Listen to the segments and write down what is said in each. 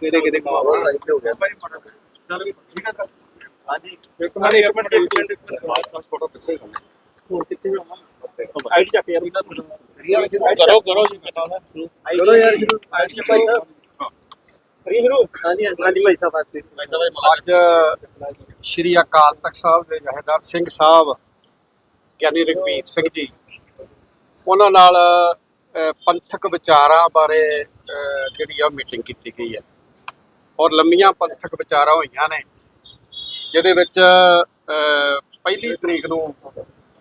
ਕਿਹਦੇ ਕਿਹਦੇ ਘੁਮਾਵਾ ਸਾਈਡ ਹੋ ਗਿਆ ਹਾਂਜੀ। ਇੱਕ ਮਿੰਟ ਇੱਕ ਮਿੰਟ ਇੱਕ ਮਿੰਟ। ਸਵਾਲ ਥੋੜਾ ਪਿੱਛੇ ਹੁਣ ਕਿੱਥੇ ਜਾਣਾ? ਆਈਡੀ ਚੱਕ ਯਾਰ। ਕਰੋ ਕਰੋ ਜੀ ਕਰੋ ਯਾਰ ਸ਼ੁਰੂ ਆਈਡੀ ਚੱਕ ਭਾਈ ਸਾਹਿਬ। ਸ਼ੁਰੂ ਹਾਂਜੀ ਹਾਂਜੀ। ਭਾਈ ਸਾਹਿਬ ਆਤੇ ਭਾਈ ਸਾਹਿਬ ਅੱਜ ਸ਼੍ਰੀ ਅਕਾਲ ਤਖਤ ਸਾਹਿਬ ਦੇ ਜਹੇਦਾਰ ਸਿੰਘ ਸਾਹਿਬ ਗਿਆਨੀ ਰਘਵੀਰ ਸਿੰਘ ਜੀ। ਉਹਨਾਂ ਨਾਲ ਪੰਥਕ ਵਿਚਾਰਾਂ ਬਾਰੇ ਜਿਹੜੀ ਆ ਮੀਟਿੰਗ ਕੀਤੀ ਗਈ ਹੈ। ਔਰ ਲੰਮੀਆਂ ਪੰਥਕ ਵਿਚਾਰਾਂ ਹੋਈਆਂ ਨੇ, ਜਿਹਦੇ ਵਿੱਚ ਪਹਿਲੀ ਤਰੀਕ ਨੂੰ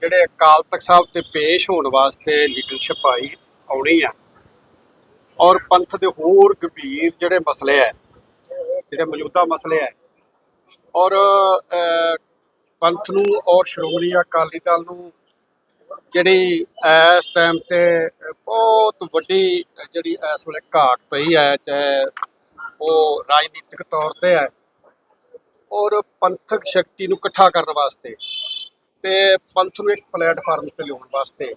ਜਿਹੜੇ ਅਕਾਲ ਤਖਤ ਸਾਹਿਬ ਤੇ ਪੇਸ਼ ਹੋਣ ਵਾਸਤੇ ਲੀਡਰਸ਼ਿਪ ਆਈ, ਆਉਣੀ ਆ। ਔਰ ਪੰਥ ਦੇ ਹੋਰ ਗੰਭੀਰ ਜਿਹੜੇ ਮਸਲੇ ਹੈ ਜਿਹੜੇ ਮੌਜੂਦਾ ਮਸਲੇ ਹੈ ਔਰ ਪੰਥ ਨੂੰ ਔਰ ਸ਼੍ਰੋਮਣੀ ਅਕਾਲੀ ਦਲ ਨੂੰ ਜਿਹੜੀ ਇਸ ਟਾਈਮ ਤੇ ਬਹੁਤ ਵੱਡੀ ਜਿਹੜੀ ਇਸ ਵੇਲੇ ਘਾਟ ਪਈ ਹੈ, ਚਾਹੇ ਉਹ ਰਾਜਨੀਤਿਕ ਤੌਰ ਤੇ ਹੈ ਔਰ ਪੰਥਕ ਸ਼ਕਤੀ ਨੂੰ ਇਕੱਠਾ ਕਰਨ ਵਾਸਤੇ ਤੇ ਪੰਥ ਨੂੰ ਇੱਕ ਪਲੇਟਫਾਰਮ ਤੇ ਲਿਆਉਣ ਵਾਸਤੇ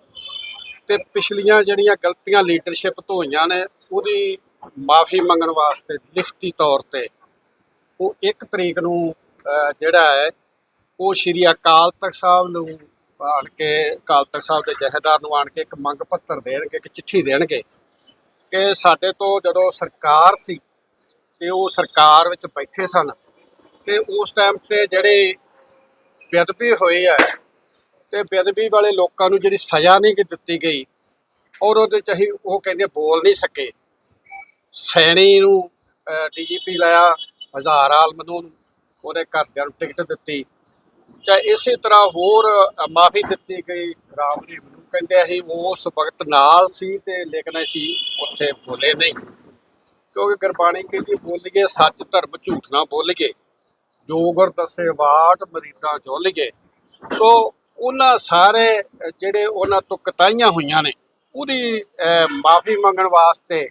ਤੇ ਪਿਛਲੀਆਂ ਜਿਹੜੀਆਂ ਗਲਤੀਆਂ ਲੀਡਰਸ਼ਿਪ ਤੋਂ ਹੋਈਆਂ ਨੇ, ਉਹਦੀ ਮਾਫੀ ਮੰਗਣ ਵਾਸਤੇ ਲਿਖਤੀ ਤੌਰ ਤੇ ਉਹ ਇੱਕ ਤਰੀਕ ਨੂੰ ਜਿਹੜਾ ਹੈ, ਉਹ ਸ਼੍ਰੀ ਅਕਾਲ ਤਖਤ ਸਾਹਿਬ ਨੂੰ ਆਣ ਕੇ, ਅਕਾਲ ਤਖਤ ਸਾਹਿਬ ਦੇ ਜਹੇਦਾਰ ਨੂੰ ਆਣ ਕੇ ਇੱਕ ਮੰਗ ਪੱਤਰ ਦੇਣਗੇ, ਇੱਕ ਚਿੱਠੀ ਦੇਣਗੇ ਕਿ ਸਾਡੇ ਤੋਂ ਜਦੋਂ ਸਰਕਾਰ ਸੀ ਤੇ ਉਹ ਸਰਕਾਰ ਵਿੱਚ ਬੈਠੇ ਸਨ ਤੇ ਉਸ ਟਾਈਮ ਤੇ ਜਿਹੜੇ ਬੇਅਦਬੀ ਹੋਏ ਹੈ ਤੇ ਬੇਅਦਬੀ ਵਾਲੇ ਲੋਕਾਂ ਨੂੰ ਜਿਹੜੀ ਸਜ਼ਾ ਨਹੀਂ ਦਿੱਤੀ ਗਈ ਔਰ ਉਹਦੇ ਚ ਅਸੀਂ ਉਹ ਕਹਿੰਦੇ ਬੋਲ ਨਹੀਂ ਸਕੇ। ਸੈਣੀ ਨੂੰ ਡੀਜੀਪੀ ਲਾਇਆ, ਹਜ਼ਾਰ ਆਲਮ ਨੂੰ ਉਹਦੇ ਘਰਦਿਆਂ ਨੂੰ ਟਿਕਟ ਦਿੱਤੀ। ਚਾਹੇ ਇਸੇ ਤਰ੍ਹਾਂ ਹੋਰ ਮਾਫੀ ਦਿੱਤੀ ਗਈ। ਰਾਮ ਜੀ ਨੂੰ ਕਹਿੰਦੇ ਅਸੀਂ ਉਸ ਵਕਤ ਨਾਲ ਸੀ ਤੇ ਲੇਕਿਨ ਅਸੀਂ ਉੱਥੇ ਬੋਲੇ ਨਹੀਂ। ਕਿਉਂਕਿ ਗੁਰਬਾਣੀ ਕਹਿੰਦੀ ਬੋਲੀਏ ਸੱਚ ਧਰਮ ਝੂਠ ਨਾ ਬੋਲੀਏ ਜੋ ਦੱਸੇ ਬਾਟ ਮਰੀਦਾਂ ਚੋਲੀਏ ਸੋ ਉਹਨਾਂ ਸਾਰੇ ਜਿਹੜੇ ਉਹਨਾਂ ਤੋਂ ਕਤਾਈਆਂ ਹੋਈਆਂ ਨੇ ਉਹਦੀ ਮਾਫੀ ਮੰਗਣ ਵਾਸਤੇ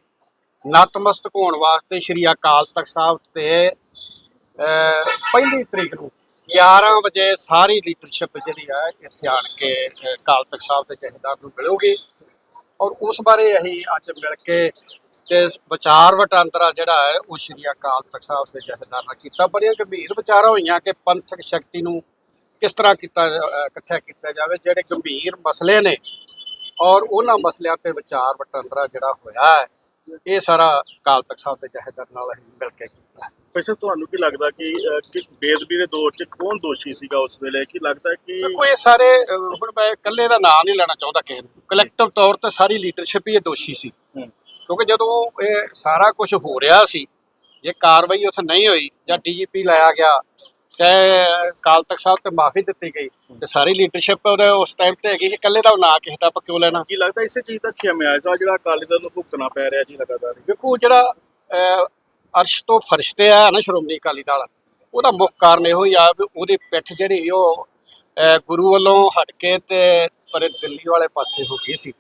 ਨਤਮਸਤਕ ਹੋਣ ਵਾਸਤੇ ਸ਼੍ਰੀ ਅਕਾਲ ਤਖਤ ਸਾਹਿਬ ਤੇ ਅਹ, ਪਹਿਲੀ ਤਰੀਕ ਨੂੰ 11 ਵਜੇ ਸਾਰੀ ਲੀਡਰਸ਼ਿਪ ਜਿਹੜੀ ਆ ਇੱਥੇ ਆਣ ਕੇ ਅਹ, ਅਕਾਲ ਤਖਤ ਸਾਹਿਬ ਦੇ ਜਥੇਦਾਰ ਨੂੰ ਮਿਲੂਗੀ। ਔਰ ਉਸ ਬਾਰੇ ਅਸੀਂ ਅੱਜ ਮਿਲ ਕੇ ਤੇ ਵਿਚਾਰ ਵਟਾਂਦਰਾ ਜਿਹੜਾ ਹੈ ਉਹ ਸ਼੍ਰੀ ਅਕਾਲ ਤਖਤ ਸਾਹਿਬ ਦੇ ਜਥੇਦਾਰ ਨਾਲ ਕੀਤਾ। ਬੜੀਆਂ ਗੰਭੀਰ ਵਿਚਾਰਾਂ ਹੋਈਆਂ ਕਿ ਪੰਥਕ ਸ਼ਕਤੀ ਨੂੰ ਕਿਸ ਤਰ੍ਹਾਂ ਕੀਤਾ ਇਕੱਠਾ ਕੀਤਾ ਜਾਵੇ ਜਿਹੜੇ ਗੰਭੀਰ ਮਸਲੇ ਨੇ ਔਰ ਉਹਨਾਂ ਮਸਲਿਆਂ ਤੇ ਵਿਚਾਰ ਵਟਾਂਦਰਾ ਜਿਹੜਾ ਹੋਇਆ ਹੈ ਇਹ ਸਾਰਾ ਅਕਾਲ ਤਖਤ ਸਾਹਿਬ ਦੇ ਜਥੇਦਾਰ ਨਾਲ ਅਸੀਂ ਮਿਲ ਕੇ ਕੀਤਾ। ਵੈਸੇ ਤੁਹਾਨੂੰ ਕੀ ਲੱਗਦਾ ਕਿ ਕਿ ਬੇਦਬੀ ਦੇ ਦੌਰ 'ਚ ਕੌਣ ਦੋਸ਼ੀ ਸੀਗਾ ਉਸ ਵੇਲੇ? ਕੀ ਲੱਗਦਾ ਕਿ ਇਹ ਸਾਰੇ ਹੁਣ ਮੈਂ ਇਕੱਲੇ ਦਾ ਨਾਮ ਨਹੀਂ ਲੈਣਾ ਚਾਹੁੰਦਾ ਕਿਸੇ ਨੂੰ। ਕਲੈਕਟਿਵ ਤੌਰ ਤੇ ਸਾਰੀ ਲੀਡਰਸ਼ਿਪ ਹੀ ਇਹ ਦੋਸ਼ੀ ਸੀ। ਕਿਉਂਕਿ ਜਦੋਂ ਇਹ ਸਾਰਾ ਕੁਝ ਹੋ ਰਿਹਾ ਸੀ ਜੇ ਕਾਰਵਾਈ ਉੱਥੇ ਨਹੀਂ ਹੋਈ ਜਾਂ ਡੀਜੀਪੀ ਲਾਇਆ ਗਿਆ ਚਾਹੇ ਅਕਾਲ ਤਖਤ ਸਾਹਿਬ ਤੇ ਮਾਫੀ ਦਿੱਤੀ ਗਈ ਤੇ ਸਾਰੀ ਲੀਡਰਸ਼ਿਪ ਉਹਦੇ ਉਸ ਟਾਈਮ ਤੇ ਹੈਗੀ ਸੀ ਇਕੱਲੇ ਦਾ ਨਾਂ ਕਿਸੇ ਦਾ ਆਪਾਂ ਕਿਉਂ ਲੈਣਾ? ਕੀ ਲੱਗਦਾ ਇਸੇ ਚੀਜ਼ ਦਾ ਖਿਆਮਿਆਜਾ ਜਿਹੜਾ ਅਕਾਲੀ ਦਲ ਨੂੰ ਭੁਗਤਣਾ ਪੈ ਰਿਹਾ ਜੀ ਲਗਾਤਾਰ। ਦੇਖੋ ਜਿਹੜਾ ਅਰਸ਼ ਤੋਂ ਫਰਸ਼ ਤੇ ਆ ਨਾ ਸ਼੍ਰੋਮਣੀ ਅਕਾਲੀ ਦਲ ਉਹਦਾ ਮੁੱਖ ਕਾਰਨ ਇਹੋ ਹੀ ਆ ਵੀ ਉਹਦੀ ਪਿੱਠ ਜਿਹੜੀ ਉਹ ਗੁਰੂ ਵੱਲੋਂ ਹਟ ਕੇ ਤੇ ਪਰੇ ਦਿੱਲੀ ਵਾਲੇ ਪਾਸੇ ਹੋ ਗਈ ਸੀ।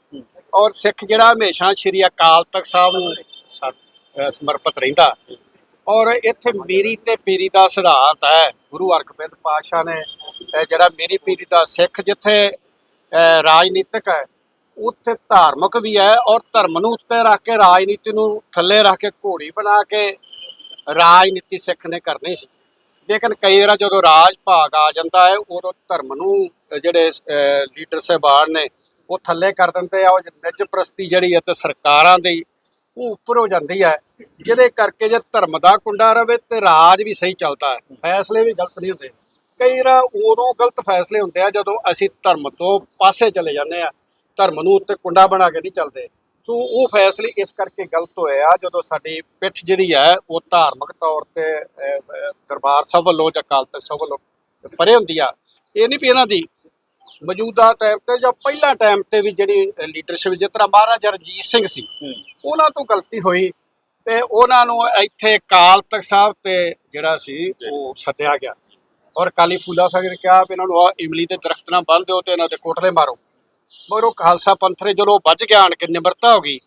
ਔਰ ਸਿੱਖ ਜਿਹੜਾ ਹਮੇਸ਼ਾ ਸ਼੍ਰੀ ਅਕਾਲ ਤਖਤ ਸਾਹਿਬ ਨੂੰ ਸਮਰਪਿਤ ਰਹਿੰਦਾ। ਔਰ ਇੱਥੇ ਮੇਰੀ ਤੇ ਪੀਰੀ ਦਾ ਸਿਧਾਂਤ ਹੈ ਗੁਰੂ ਹਰਗੋਬਿੰਦ ਪਾਤਸ਼ਾਹ ਨੇ ਜਿਹੜਾ ਮੇਰੀ ਪੀਰੀ ਦਾ ਸਿੱਖ ਜਿੱਥੇ ਰਾਜਨੀਤਿਕ ਹੈ ਉੱਥੇ ਧਾਰਮਿਕ ਵੀ ਹੈ ਔਰ ਧਰਮ ਨੂੰ ਉੱਤੇ ਰੱਖ ਕੇ ਰਾਜਨੀਤੀ ਨੂੰ ਥੱਲੇ ਰੱਖ ਕੇ ਘੋੜੀ ਬਣਾ ਕੇ ਰਾਜਨੀਤੀ ਸਿੱਖ ਨੇ ਕਰਨੀ ਸੀ। ਲੇਕਿਨ ਕਈ ਵਾਰ ਜਦੋਂ ਰਾਜ ਭਾਗ ਆ ਜਾਂਦਾ ਹੈ, ਉਦੋਂ ਧਰਮ ਨੂੰ ਜਿਹੜੇ ਲੀਡਰ ਸਾਹਿਬਾਨ ਨੇ, ਉਹ ਥੱਲੇ ਕਰ ਦਿੰਦੇ ਆ, ਉਹ ਨਿੱਜ ਪ੍ਰਸਤੀ ਜਿਹੜੀ ਹੈ ਤੇ ਸਰਕਾਰਾਂ ਦੀ, ਉਹ ਉੱਪਰ ਹੋ ਜਾਂਦੀ ਹੈ, ਜਿਹਦੇ ਕਰਕੇ ਜੇ ਧਰਮ ਦਾ ਕੁੰਡਾ ਰਵੇ ਤੇ ਰਾਜ ਵੀ ਸਹੀ ਚੱਲਦਾ ਹੈ। ਫੈਸਲੇ ਵੀ ਗਲਤ ਨਹੀਂ ਹੁੰਦੇ। ਕਈ ਵਾਰ ਉਦੋਂ ਗਲਤ ਫੈਸਲੇ ਹੁੰਦੇ ਆ ਜਦੋਂ ਅਸੀਂ ਧਰਮ ਤੋਂ ਪਾਸੇ ਚਲੇ ਜਾਂਦੇ ਆ, ਧਰਮ ਨੂੰ ਉੱਤੇ ਕੁੰਡਾ ਬਣਾ ਕੇ ਨਹੀਂ ਚੱਲਦੇ। ਸੋ ਉਹ ਫੈਸਲੇ ਇਸ ਕਰਕੇ ਗਲਤ ਹੋਏ ਆ ਜਦੋਂ ਸਾਡੀ ਪਿੱਠ ਜਿਹੜੀ ਹੈ ਉਹ ਧਾਰਮਿਕ ਤੌਰ ਤੇ ਦਰਬਾਰ ਸਾਹਿਬ ਵੱਲੋਂ ਜਾਂ ਅਕਾਲ ਤਖਤ ਸਾਹਿਬ ਵੱਲੋਂ ਪਰੇ ਹੁੰਦੀ ਆ ਇਹ ਨਹੀਂ ਵੀ ਇਹਨਾਂ ਦੀ ਮੌਜੂਦਾ ਟਾਈਮ ਤੇ ਜਾਂ ਪਹਿਲਾ ਟਾਈਮ ਤੇ ਵੀ ਜਿਹੜੀ ਲੀਡਰਸ਼ਿਪ ਜਿਸ ਤਰ੍ਹਾਂ ਮਹਾਰਾਜਾ ਰਣਜੀਤ ਸਿੰਘ ਸੀ ਉਹਨਾਂ ਤੋਂ ਗਲਤੀ ਹੋਈ ਤੇ ਉਹਨਾਂ ਨੂੰ ਇੱਥੇ ਕਾਲ ਤਖਤ ਸਾਹਿਬ ਤੇ ਜਿਹੜਾ ਸੀ ਉਹ ਸੱਦਿਆ ਗਿਆ। ਔਰ ਕਾਲੀ ਫੂਲਾ ਸਾਹਿਬ ਨੇ ਕਿਹਾ ਵੀ ਇਹਨਾਂ ਨੂੰ ਇਮਲੀ ਦੇ ਦਰਖਤ ਨਾਲ ਬੰਨ੍ਹ ਦਿਓ ਤੇ ਇਹਨਾਂ ਦੇ ਕੋਟਲੇ ਮਾਰੋ। ਮਗਰ ਉਹ ਖਾਲਸਾ ਪੰਥ ਨੇ ਜਦੋਂ ਵੱਜ ਗਿਆ ਆਣ ਕੇ ਨਿਮਰਤਾ ਹੋ ਗਈ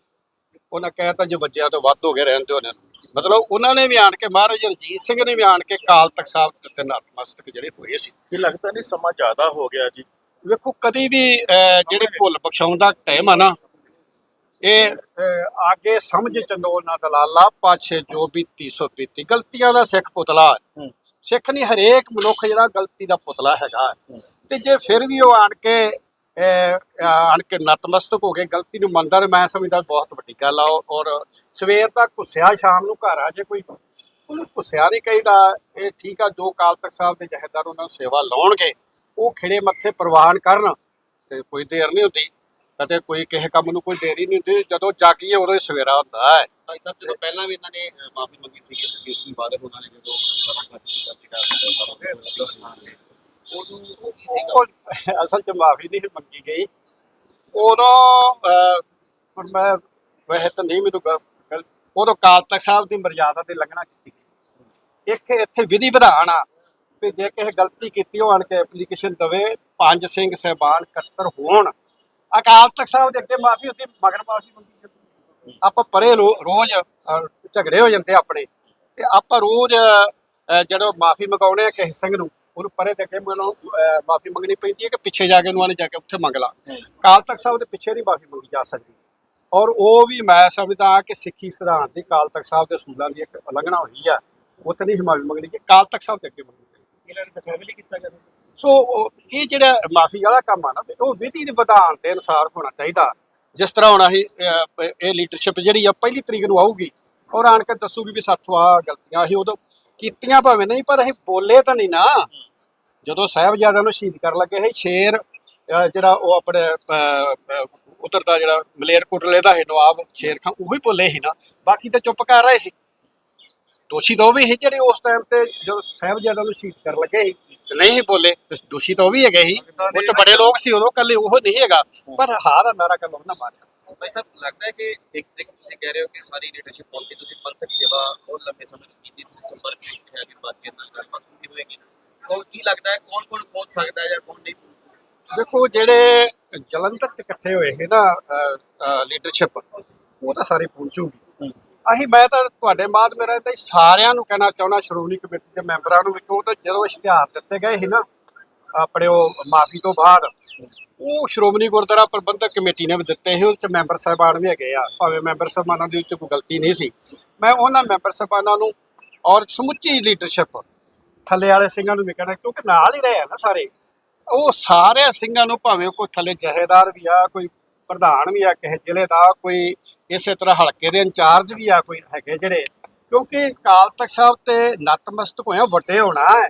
ਉਹਨਾਂ ਕਹਿਤਾ ਜੇ ਵੱਜਿਆ ਤੋਂ ਵੱਧ ਹੋ ਗਏ ਰਹਿਣ ਦਿਓ ਇਹਨਾਂ ਨੂੰ। ਮਤਲਬ ਉਹਨਾਂ ਨੇ ਵੀ ਆਣ ਕੇ ਮਹਾਰਾਜਾ ਰਣਜੀਤ ਸਿੰਘ ਨੇ ਵੀ ਆਣ ਕੇ ਕਾਲ ਤਖਤ ਸਾਹਿਬ ਤੇ ਨਤਮਸਤਕ ਜਿਹੜੇ ਹੋਏ ਸੀ। ਕੀ ਲੱਗਦਾ ਨਹੀਂ ਸਮਾਂ ਜ਼ਿਆਦਾ ਹੋ ਗਿਆ ਜੀ। ਵੇਖੋ ਕਦੀ ਵੀ ਜਿਹੜੇ ਭੁੱਲ ਬਖਸ਼ਾਉਣ ਦਾ ਟਾਈਮ ਆ ਨਾ ਇਹ ਆਗੇ ਸਮਝ ਚੰਦੋ ਨਾ ਦਲਾਲਾ ਪਾਛੇ ਜੋ ਬੀਤੀ ਸੋ ਬੀਤੀ ਗਲਤੀਆਂ ਦਾ ਸਿੱਖ ਪੁਤਲਾ। ਸਿੱਖ ਨਹੀਂ ਹਰੇਕ ਮਨੁੱਖ ਜਿਹੜਾ ਗਲਤੀ ਦਾ ਪੁਤਲਾ ਹੈਗਾ। ਤੇ ਜੇ ਫਿਰ ਵੀ ਉਹ ਆਣ ਕੇ ਆਣ ਕੇ ਨਤਮਸਤਕ ਹੋ ਕੇ ਗਲਤੀ ਨੂੰ ਮੰਨਦਾ ਤੇ ਮੈਂ ਸਮਝਦਾ ਬਹੁਤ ਵੱਡੀ ਗੱਲ ਆ, ਔਰ- ਔਰ ਸਵੇਰ ਦਾ ਘੁੱਸਿਆ, ਸ਼ਾਮ ਨੂੰ ਘਰ ਆ ਜੇ ਕੋਈ, ਉਹਨੂੰ ਘੁੱਸਿਆ ਨਹੀਂ ਕਹੀਦਾ, ਇਹ ਠੀਕ ਆ ਜੋ ਕਾਲ ਤਖਤ ਸਾਹਿਬ ਦੇ ਜਹੇਦਾਰ ਉਹਨਾਂ ਨੂੰ ਸੇਵਾ ਲਾਉਣਗੇ, ਉਹ ਖਿੜੇ ਮੱਥੇ ਪ੍ਰਵਾਨ ਕਰਨ, ਤੇ ਕੋਈ ਦੇਰ ਨਹੀਂ ਹੁੰਦੀ, ਅਤੇ ਕੋਈ ਕਿਸੇ ਕੰਮ ਨੂੰ ਕੋਈ ਦੇਰੀ ਨਹੀਂ ਹੁੰਦੀ, ਜਦੋਂ ਜਾਗੀਏ ਉਦੋਂ ਹੀ ਸਵੇਰਾ ਹੁੰਦਾ ਹੈ। ਭਾਈ ਸਾਹਿਬ, ਜਦੋਂ ਪਹਿਲਾਂ ਵੀ ਇਹਨਾਂ ਨੇ ਮਾਫੀ ਮੰਗੀ ਸੀ ਸੁਖਬੀਰ ਸਿੰਘ ਬਾਦਲ ਉਹਨਾਂ ਨੇ ਜਦੋਂ ਉਦੋਂ ਉਹ ਕੀ ਸੀਗਾ ਉਹ ਅਸਲ ਚ ਮਾਫੀ ਨਹੀਂ ਮੰਗੀ ਗਈ। ਉਦੋਂ ਹੁਣ ਮੈਂ ਵੈਸੇ ਤਾਂ ਨਹੀਂ ਮੈਨੂੰ ਗੱਲ- ਉਦੋਂ ਕਾਲ ਤਖਤ ਸਾਹਿਬ ਦੀ ਮਰਜ਼ਾਦਾ ਦੀ ਲੰਘਣਾ ਕੀਤੀ ਗਈ। ਇੱਕ ਇੱਥੇ ਵਿਧੀ ਵਿਧਾਨ ਆ ਵੀ ਜੇ ਕਿਸੇ ਗਲਤੀ ਕੀਤੀ ਉਹ ਆਣ ਕੇ ਐਪਲੀਕੇਸ਼ਨ ਦਵੇ ਪੰਜ ਸਿੰਘ ਸਹਿਬਾਨ ਇਕੱਤਰ ਹੋਣ। ਅਕਾਲ ਤਖਤ ਸਾਹਿਬ ਦੇ ਅੱਗੇ ਮਾਫੀ ਹੁੰਦੀ ਮਗਰ ਮਾਫੀ ਮੰਗੀ ਆਪਾਂ ਪਰੇ ਰੋ- ਰੋਜ਼ ਝਗੜੇ ਹੋ ਜਾਂਦੇ ਆਪਣੇ। ਤੇ ਆਪਾਂ ਰੋਜ਼ ਅਹ, ਜਦੋਂ ਮਾਫੀ ਮੰਗਾਉਣੇ ਆ ਕਿਸੇ ਸਿੰਘ ਨੂੰ ਉਹਨੂੰ ਪਰੇ ਦੇ ਕੇ ਮੈਨੂੰ ਮਾਫੀ ਮੰਗਣੀ ਪੈਂਦੀ ਹੈ ਕਿ ਪਿੱਛੇ ਜਾ ਕੇ ਉਹਨੂੰ ਆਨੇ ਜਾ ਕੇ ਉੱਥੇ ਮੰਗ ਲਾ। ਕਾਲ ਤਖਤ ਸਾਹਿਬ ਦੇ ਪਿੱਛੇ ਨਹੀਂ ਮਾਫੀ ਮੰਗੀ ਜਾ ਸਕਦੀ। ਔਰ ਉਹ ਵੀ ਮੈਂ ਸਮਝਦਾ ਕਿ ਸਿੱਖੀ ਸਿਧਾਂਤ ਦੀ ਕਾਲ ਤਖਤ ਸਾਹਿਬ ਦੇ ਅਸੂਲਾਂ ਦੀ ਇੱਕ ਉਲੰਘਣਾ ਹੋਈ ਆ। ਉੱਥੇ ਨਹੀਂ ਮਾਫੀ ਮੰਗਣੀ ਕਿ ਕਾਲ ਤਖਤ ਸਾਹਿਬ ਦੇ ਅੱਗੇ ਮੰਗਣੀ। ਇਹਨਾਂ ਨੇ ਦਿਖਾਵਾ ਲਈ ਕੀਤਾ ਗਿਆ ਸੋ। ਉਹ- ਇਹ ਜਿਹੜਾ ਮਾਫੀ ਵਾਲਾ ਕੰਮ ਆ ਨਾ ਉਹ ਵਿਧੀ ਦੇ ਵਿਧਾਨ ਦੇ ਅਨੁਸਾਰ ਹੋਣਾ ਚਾਹੀਦਾ। ਜਿਸ ਤਰ੍ਹਾਂ ਹੁਣ ਅਸੀਂ ਇਹ ਲੀਡਰਸ਼ਿਪ ਜਿਹੜੀ ਆ ਪਹਿਲੀ ਤਰੀਕ ਨੂੰ ਆਊਗੀ। ਔਰ ਆਣ ਕੇ ਦੱਸੂਗੀ ਵੀ ਸਾਥੋਂ ਆ ਗਲਤੀਆਂ ਅਸੀਂ ਉਦੋਂ ਕੀਤੀਆਂ ਭਾਵੇਂ ਨਹੀਂ, ਪਰ ਅਸੀਂ ਬੋਲੇ ਤਾਂ ਨਹੀਂ ਨਾ। ਜਦੋਂ ਸਾਹਿਬਜ਼ਾਦਿਆਂ ਨੂੰ ਸ਼ਹੀਦ ਕਰਨ ਲੱਗੇ ਸੀ, ਸ਼ੇਰ ਜਿਹੜਾ ਉਹ ਆਪਣੇ ਉਧਰ ਦਾ ਜਿਹੜਾ ਮਲੇਰਕੋਟਲੇ ਦਾ ਹੈ ਨਵਾਬ ਸ਼ੇਰ ਖਾਂ ਉਹ ਹੀ ਬੋਲੇ ਸੀ ਨਾ। ਬਾਕੀ ਤਾਂ ਚੁੱਪ ਕਰ ਰਹੇ ਸੀ। ਦੋਸ਼ੀ ਤਾਂ ਉਹ ਵੀ ਸੀ ਜਿਹੜੇ ਉਸ ਟਾਈਮ ਤੇ ਜਦੋਂ ਸਾਹਿਬਜ਼ਾਦਿਆਂ ਨੂੰ ਸ਼ਹੀਦ ਕਰਨ ਲੱਗੇ ਸੀ। ਤੇ ਨਹੀਂ ਬੋਲੇ ਤੇ ਦੋਸ਼ੀ ਤਾਂ ਉਹ ਵੀ ਹੈਗੇ ਸੀ। ਉਹ ਚ ਬੜੇ ਲੋਕ ਸੀ ਉਦੋਂ ਕੱਲੇ ਉਹ ਨਹੀਂ ਹੈਗਾ। ਪਰ ਹਾਰ ਨਾਰਾ ਕੱਲ ਉਹਨਾਂ ਮਾਰਿਆ। ਭਾਈ ਸਾਹਿਬ ਲੱਗਦਾ ਹੈ ਕਿ ਇੱਕ ਇੱਕ ਤੁਸੀਂ ਕਹਿ ਰਹੇ ਹੋ ਕਿ ਸਾਰੀ ਲੀਡਰਸ਼ਿਪ ਪਹੁੰਚੀ ਤੁਸੀਂ ਪੰਥਕ ਸੇਵਾ ਬਹੁਤ ਲੰਬੇ ਸਮੇਂ ਤੋਂ ਕੀਤੀ ਤੁਸੀਂ ਸੰਪਰਕ ਵਿੱਚ ਹੈ ਕਿ ਬਾਤ ਨਾਲ ਗੱਲਬਾਤ ਹੁੰਦੀ ਹੋਏਗੀ? ਹੋਰ ਕੀ ਲੱਗਦਾ ਹੈ ਕੌਣ ਕੌਣ ਪਹੁੰਚ ਸਕਦਾ ਹੈ ਜਾਂ ਕੌਣ ਨਹੀਂ? ਦੇਖੋ ਜਿਹੜੇ ਜਲੰਧਰ ਚ ਇਕੱਠੇ ਹੋਏ ਸੀ ਨਾ ਲੀਡਰਸ਼ਿਪ ਉਹ ਤਾਂ ਸਾਰੇ ਪਹੁੰਚੂਗੀ। ਅਸੀਂ ਮੈਂ ਤਾਂ ਤੁਹਾਡੇ ਬਾਅਦ ਮੇਰਾ ਤਾਂ ਸਾਰਿਆਂ ਨੂੰ ਕਹਿਣਾ ਚਾਹੁੰਦਾ, ਸ਼੍ਰੋਮਣੀ ਕਮੇਟੀ ਦੇ ਮੈਂਬਰਾਂ ਨੂੰ ਵੀ ਕਿ ਤਾਂ ਜਦੋਂ ਇਸ਼ਤਿਹਾਰ ਦਿੱਤੇ ਗਏ ਸੀ ਨਾ, ਆਪਣੇ ਉਹ ਮਾਫੀ ਤੋਂ ਬਾਅਦ, ਉਹ ਸ਼੍ਰੋਮਣੀ ਗੁਰਦੁਆਰਾ ਪ੍ਰਬੰਧਕ ਕਮੇਟੀ ਨੇ ਵੀ ਦਿੱਤੇ ਸੀ ਉਹਦੇ ਚ ਮੈਂਬਰ ਸਾਹਿਬਾਨ ਵੀ ਹੈਗੇ ਆ, ਭਾਵੇਂ ਮੈਂਬਰ ਸਾਹਿਬਾਨਾਂ ਦੇ ਵਿੱਚ ਕੋਈ ਗਲਤੀ ਨਹੀਂ ਸੀ। ਮੈਂ ਉਹਨਾਂ ਮੈਂਬਰ ਸਾਹਿਬਾਨਾਂ ਨੂੰ ਔਰ ਸਮੁੱਚੀ ਲੀਡਰਸ਼ਿਪ, ਥੱਲੇ ਵਾਲੇ ਸਿੰਘਾਂ ਨੂੰ ਵੀ ਕਹਿਣਾ, ਕਿਉਂਕਿ ਨਾਲ ਹੀ ਰਹੇ ਆ ਨਾ ਸਾਰੇ, ਉਹ ਸਾਰੇ ਸਿੰਘਾਂ ਨੂੰ ਭਾਵੇਂ ਕੋਈ ਥੱਲੇ ਜਹੇਦਾਰ ਵੀ ਆ, ਕੋਈ ਪ੍ਰਧਾਨ ਵੀ ਆ ਕਿਸੇ ਜ਼ਿਲ੍ਹੇ ਦਾ ਕੋਈ ਇਸੇ ਤਰ੍ਹਾਂ ਹਲਕੇ ਦੇ ਇੰਚਾਰਜ ਵੀ ਆ ਕੋਈ ਹੈਗੇ ਜਿਹੜੇ ਕਿਉਂਕਿ ਕਾਲ ਤਖਤ ਸਾਹਿਬ ਤੇ ਨਤਮਸਤਕ ਹੋਇਆ ਵੱਡੇ ਹੋਣਾ ਹੈ।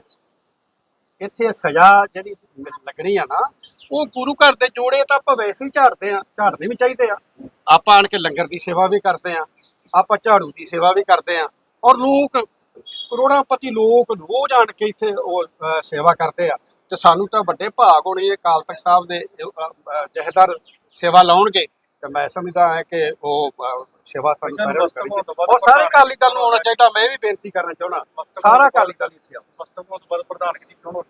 ਇੱਥੇ ਸਜ਼ਾ ਜਿਹੜੀ ਲੱਗਣੀ ਆ ਨਾ ਉਹ ਗੁਰੂ ਘਰ ਦੇ ਜੋੜੇ ਤਾਂ ਆਪਾਂ ਵੈਸੇ ਹੀ ਝਾੜਦੇ ਆ ਝਾੜਨੇ ਵੀ ਚਾਹੀਦੇ ਆ। ਆਪਾਂ ਆਣ ਕੇ ਲੰਗਰ ਦੀ ਸੇਵਾ ਵੀ ਕਰਦੇ ਆ ਆਪਾਂ ਝਾੜੂ ਦੀ ਸੇਵਾ ਵੀ ਕਰਦੇ ਆ ਔਰ ਲੋਕ ਕਰੋੜਾਂ ਪਤੀ ਲੋਕ ਰੋਜ਼ ਆਣ ਕੇ ਇੱਥੇ ਉਹ ਸੇਵਾ ਕਰਦੇ ਆ। ਤੇ ਸਾਨੂੰ ਤਾਂ ਵੱਡੇ ਭਾਗ ਹੋਣੇ ਇਹ ਕਾਲ ਤਖਤ ਸਾਹਿਬ ਦੇ ਅਹ, ਸੇਵਾ ਲਾਉਣਗੇ ਤੇ ਮੈਂ ਸਮਝਦਾ ਹਾਂ ਕਿ ਉਹ ਅਹ, ਸੇਵਾ ਸਾਨੂੰ ਸਾਰਿਆਂ ਨੂੰ ਕਰਨੀ ਚਾਹੀਦੀ। ਸਾਰੇ ਅਕਾਲੀ ਦਲ ਨੂੰ ਆਉਣਾ ਚਾਹੀਦਾ ਮੈਂ ਇਹ ਵੀ ਬੇਨਤੀ ਕਰਨਾ ਚਾਹੁੰਦਾ। ਸਾਰਾ ਅਕਾਲੀ ਦਲ ਇੱਥੇ ਆਓ। ਮਸਤਕ ਤੋਂ ਬਾਅਦ ਪ੍ਰਧਾਨਗੀ ਦੀ ਚੋਣ ਹੋ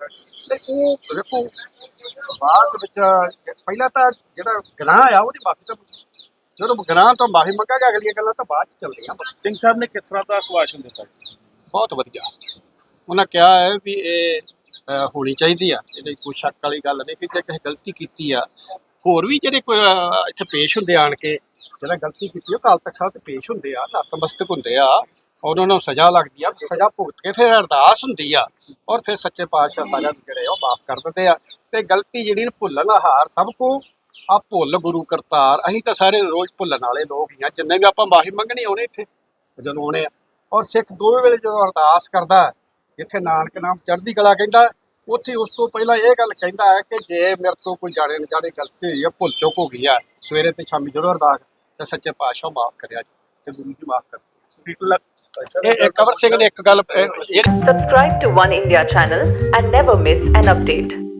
ਤੇ ਉਹ ਦੇਖੋ ਬਾਅਦ ਵਿੱਚ ਪਹਿਲਾਂ ਤਾਂ ਜਿਹੜਾ ਗੁਨਾਹ ਆ ਉਹਦੀ ਮਾਫੀ ਤਾਂ ਜਦੋਂ ਗੁਨਾਹ ਤੋਂ ਮਾਫੀ ਮੰਗਾਂਗੇ ਅਗਲੀਆਂ ਗੱਲਾਂ ਤਾਂ ਬਾਅਦ ਚ ਚੱਲਦੀਆਂ। ਸਿੰਘ ਸਾਹਿਬ ਨੇ ਕਿਸ ਤਰ੍ਹਾਂ ਦਾ ਆਸ਼ਵਾਸਨ ਦਿੱਤਾ? ਬਹੁਤ ਵਧੀਆ। ਉਹਨਾਂ ਕਿਹਾ ਹੈ ਵੀ ਇਹ ਅਹ, ਹੋਣੀ ਚਾਹੀਦੀ ਆ। ਇਹਦੇ ਕੋਈ ਸ਼ੱਕ ਵਾਲੀ ਗੱਲ ਨਹੀਂ ਕਿ ਜੇ ਕਿਸੇ ਗਲਤੀ ਕੀਤੀ ਆ ਹੋਰ ਵੀ ਜਿਹੜੇ ਕੋਈ ਇੱਥੇ ਪੇਸ਼ ਹੁੰਦੇ ਆਣ ਕੇ ਜਿਹੜਾ ਗਲਤੀ ਕੀਤੀ ਉਹ ਕਾਲ ਤੱਕ ਸਾਹਿਬ ਤੇ ਪੇਸ਼ ਹੁੰਦੇ ਆ, ਨਤਮਸਤਕ ਹੁੰਦੇ ਆ, ਔਰ ਉਹਨਾਂ ਨੂੰ ਸਜ਼ਾ ਲੱਗਦੀ ਆ, ਸਜ਼ਾ ਭੁਗਤ ਕੇ ਫਿਰ ਅਰਦਾਸ ਹੁੰਦੀ ਆ, ਔਰ ਫਿਰ ਸੱਚੇ ਪਾਤਸ਼ਾਹ ਸਾਰਿਆਂ ਨੂੰ ਜਿਹੜੇ ਆ ਉਹ ਮਾਫ ਕਰ ਦਿੰਦੇ ਆ। ਤੇ ਗਲਤੀ ਜਿਹੜੀ ਨੂੰ ਭੁੱਲਣ ਹਾਰ ਸਭ ਕੋ, ਆ ਭੁੱਲ ਗੁਰੂ ਕਰਤਾਰ, ਅਸੀਂ ਤਾਂ ਸਾਰੇ ਰੋਜ਼ ਭੁੱਲਣ ਵਾਲੇ ਲੋਕ ਹੀ ਆ, ਜਿੰਨੇ ਵੀ ਆਪਾਂ ਮਾਫੀ ਮੰਗਣੀ ਆਉਣੇ ਇੱਥੇ, ਜਦੋਂ ਆਉਣੇ ਆ। ਔਰ ਸਿੱਖ ਦੋਵੇਂ ਵੇਲੇ ਜਦੋਂ ਅਰਦਾਸ ਕਰਦਾ, ਜਿੱਥੇ ਨਾਨਕ ਨਾਮ ਚੜ੍ਹਦੀ ਕਲਾ ਕਹਿੰਦਾ ਉੱਥੇ ਉਸ ਤੋਂ ਪਹਿਲਾਂ ਇਹ ਗੱਲ ਕਹਿੰਦਾ ਹੈ ਕਿ ਜੇ ਮੇਰੇ ਤੋਂ ਕੋਈ ਜਾਣੇ ਅਣਜਾਣੇ ਗਲਤੀ ਹੋਈ ਹੈ ਭੁੱਲ ਚੁੱਕ ਹੋ ਗਈ ਹੈ ਸਵੇਰੇ ਤੇ ਸ਼ਾਮੀ ਜਦੋਂ ਅਰਦਾਸ ਤੇ ਸੱਚੇ ਪਾਤਸ਼ਾਹ ਮਾਫ ਕਰਿਆ ਜੀ ਤੇ ਗੁਰੂ ਜੀ ਮਾਫ ਕਰ ਇਹ ਕਵਰ ਸਿੰਘ ਨੇ ਇੱਕ ਗੱਲ Subscribe to One India channel and never miss an update.